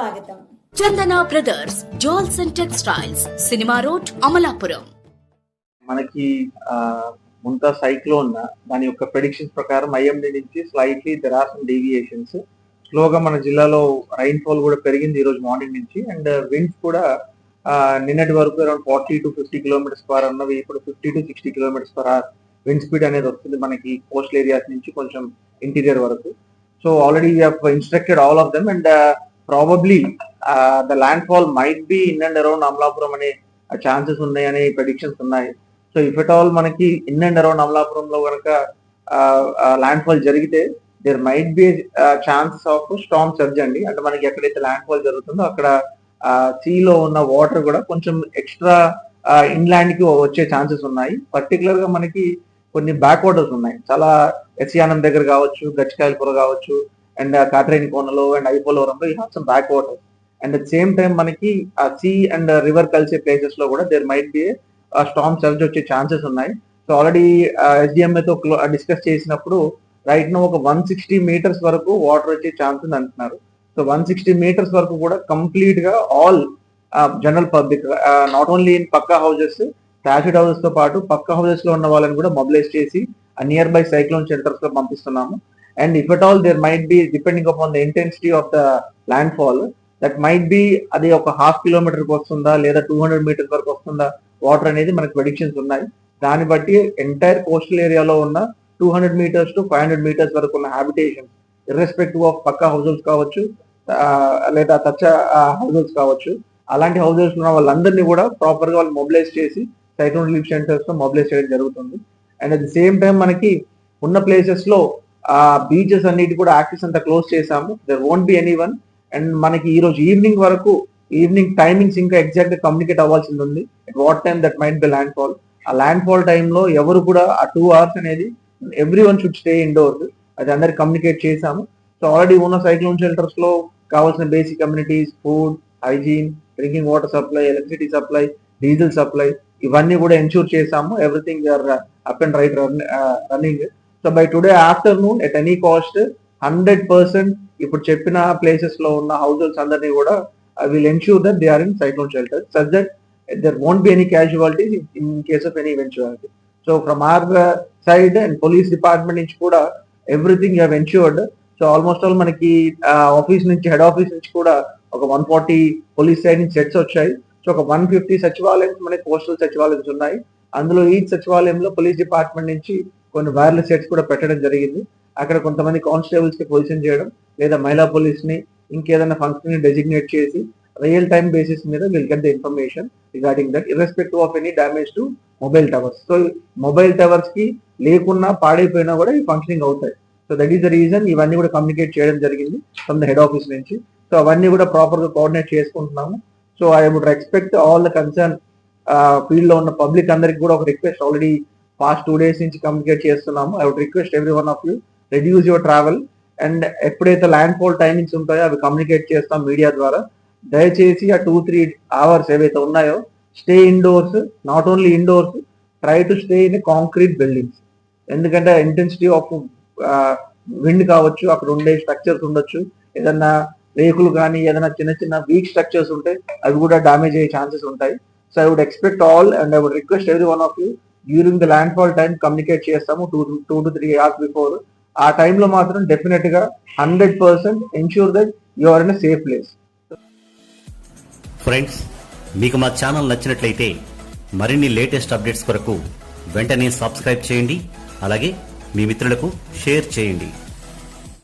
స్వాగతం. Chandana brothers jewels and textiles cinema road Amalapuram. మనకి Montha cyclone దాని యొక్క ప్రెడిక్షన్స్ ప్రకారం ఐఎండి నుంచి slightly there are some deviations స్లోగా మన జిల్లాలో రైన్ ఫాల్ కూడా పెరిగింది ఈ రోజు మార్నింగ్ నుంచి అండ్ విండ్స్ కూడా ఆ, నిన్నటి వరకు around forty to fifty kilometres per అన్నవి ఇప్పుడు fifty to sixty kilometres per hour wind speed అనేది వస్తుంది మనకి కోస్టల్ ఏరియాస్ నుంచి కొంచెం ఇంటీరియర్ వరకు. So already instructed all of them and probably the landfall might be in and around Amalapuram అనే chances ఉన్నాయని ప్రెడిక్షన్స్ ఉన్నాయి. సో ఇఫ్ ఎట్ ఆల్ మనకి ఇన్ అండ్ అరౌండ్ అమలాపురంలో కనుక ల్యాండ్ ఫాల్ జరిగితే there might be chances of storm surge అండి. అంటే మనకి ఎక్కడైతే ల్యాండ్ ఫాల్ జరుగుతుందో అక్కడ uh, సీలో ఉన్న వాటర్ కూడా కొంచెం ఎక్స్ట్రా ఇన్లాండ్కి వచ్చే ఛాన్సెస్ ఉన్నాయి. పర్టికులర్గా మనకి కొన్ని బ్యాక్ వాటర్స్ ఉన్నాయి. చాలా ఎసియానం దగ్గర కావచ్చు గచ్చికాయలపుర కావచ్చు అండ్ కాట్రైన్ కోనలో అండ్ ఐపోలవరంలో ఈ have some backwater and at same time మనకి ఆ సీ అండ్ రివర్ కలిసే ప్లేసెస్లో కూడా there might be storm surge వచ్చే ఛాన్సెస్ ఉన్నాయి. సో ఆల్రెడీ ఎస్డిఎంఏతో డిస్కస్ చేసినప్పుడు రైట్ నో ఒక వన్ సిక్స్టీ మీటర్స్ వరకు వాటర్ వచ్చే ఛాన్స్ ఉంది అంటున్నారు. సో వన్ సిక్స్టీ మీటర్స్ వరకు కూడా కంప్లీట్గా all general public not only in pucca houses ప్యాసిడ్ హౌసెస్తో పాటు పక్క హౌసెస్లో ఉన్న వాళ్ళని కూడా మొబిలైజ్ చేసి నియర్ బై సైక్లోన్ సెంటర్స్లో పంపిస్తున్నాము. And if at all there might be depending upon the intensity of the landfall that might be అది ఒక హాఫ్ కిలోమీటర్ వస్తుందా లేదా టూ హండ్రెడ్ మీటర్స్ వరకు వస్తుందా వాటర్ అనేది మనకు ప్రెడిక్షన్స్ ఉన్నాయి. దాన్ని బట్టి ఎంటైర్ కోస్టల్ ఏరియాలో ఉన్న two hundred metres to five hundred metres వరకు ఉన్న habitation irrespective of pucca houses కావచ్చు లేదా తచ్చ హౌసెస్ కావచ్చు అలాంటి హౌసెస్ ఉన్న వాళ్ళందరినీ కూడా ప్రాపర్గా వాళ్ళు మొబిలైజ్ చేసి సైక్లోన్ రిలీఫ్ సెంటర్స్ మొబిలైజ్ చేయడం జరుగుతుంది. And at the same time మనకి ఉన్న ప్లేసెస్లో ఆ బీచెస్ అన్నిటి కూడా యాక్సెస్ అంతా క్లోజ్ చేసాము there won't be anyone and మనకి ఈ రోజు ఈవినింగ్ వరకు ఈవినింగ్ టైమింగ్స్ ఇంకా ఎగ్జాక్ట్గా కమ్యూనికేట్ అవ్వాల్సింది ఉంది. At what time that might be landfall ఆ ల్యాండ్ ఫాల్ టైంలో ఎవరు కూడా ఆ టూ అవర్స్ అనేది everyone should stay indoors అది అందరికి కమ్యూనికేట్ చేసాము సో ఆల్రెడీ ఉన్న సైక్లోన్ షెల్టర్స్లో కావాల్సిన basic communities food hygiene drinking water supply electricity supply diesel supply ఇవన్నీ కూడా ఎన్షూర్ చేసాము everything are up and right running so by today afternoon at any cost hundred percent ఇప్పుడు చెప్పిన ప్లేసెస్లో ఉన్న హౌస్ హోల్స్ అందరినీ కూడా will ensure that they are in cyclone shelter such that there won't be any casualties in case of any eventuality so from our side and police department నుంచి కూడా everything have ensured so almost all మనకి office నుంచి head office నుంచి కూడా ఒక one forty police side నుంచి sets వచ్చాయి. So ఒక వన్ ఫిఫ్టీ సచివాలయం మనకి పోస్టల్ సచివాలయం ఉన్నాయి. అందులో ఈ సచివాలయంలో పోలీస్ డిపార్ట్మెంట్ నుంచి కొన్ని వైర్లెస్ సెట్స్ కూడా పెట్టడం జరిగింది. అక్కడ కొంతమంది కానిస్టేబుల్స్కి పొజిషన్ చేయడం లేదా మహిళా పోలీస్ని ఇంకేదైనా ఫంక్షన్ని డెసిగ్నేట్ చేసి రియల్ టైమ్ బేసిస్ మీద will get the information regarding that irrespective of any damage to mobile towers so mobile టవర్స్కి లేకున్నా పాడైపోయినా కూడా ఈ ఫంక్షనింగ్ అవుతాయి. So that is the reason ఇవన్నీ కూడా కమ్యూనికేట్ చేయడం జరిగింది ఫ్రమ్ ద హెడ్ ఆఫీస్ నుంచి. సో అవన్నీ కూడా ప్రాపర్గా కోఆర్డినేట్ చేసుకుంటున్నాము. So I would respect all the concern ఫీల్డ్లో ఉన్న పబ్లిక్ అందరికి కూడా ఒక request already past two days నుంచి కమ్యూనికేట్ చేస్తున్నాము. I would request every one of you reduce your travel and ఎప్పుడైతే ల్యాండ్ ఫాల్ టైమింగ్స్ ఉంటాయో అవి కమ్యూనికేట్ చేస్తాం మీడియా ద్వారా. దయచేసి ఆ టూ త్రీ అవర్స్ ఏవైతే ఉన్నాయో stay indoors not only indoors try to stay in concrete buildings ఎందుకంటే ఇంటెన్సిటీ ఆఫ్ విండ్ కావచ్చు అక్కడ ఉండే స్ట్రక్చర్స్ ఉండొచ్చు. ఏదన్నా రేకులు కానీ ఏదైనా చిన్న చిన్న వీక్ స్ట్రక్చర్స్ ఉంటే అవి కూడా డామేజ్ అయ్యే ఛాన్సెస్ ఉంటాయి. So I would expect all and I would request every one of you during the landfall time communicate చేస్తాము two two to three hours before ఆ టైంలో మాత్రం డెఫినెట్గా hundred percent ensure that you are in safe place friends మీకు మా channel నచ్చినట్లయితే మరిన్ని latest updates కొరకు వెంటనే సబ్స్క్రైబ్ చేయండి. అలాగే మీ మిత్రులకు షేర్ చేయండి.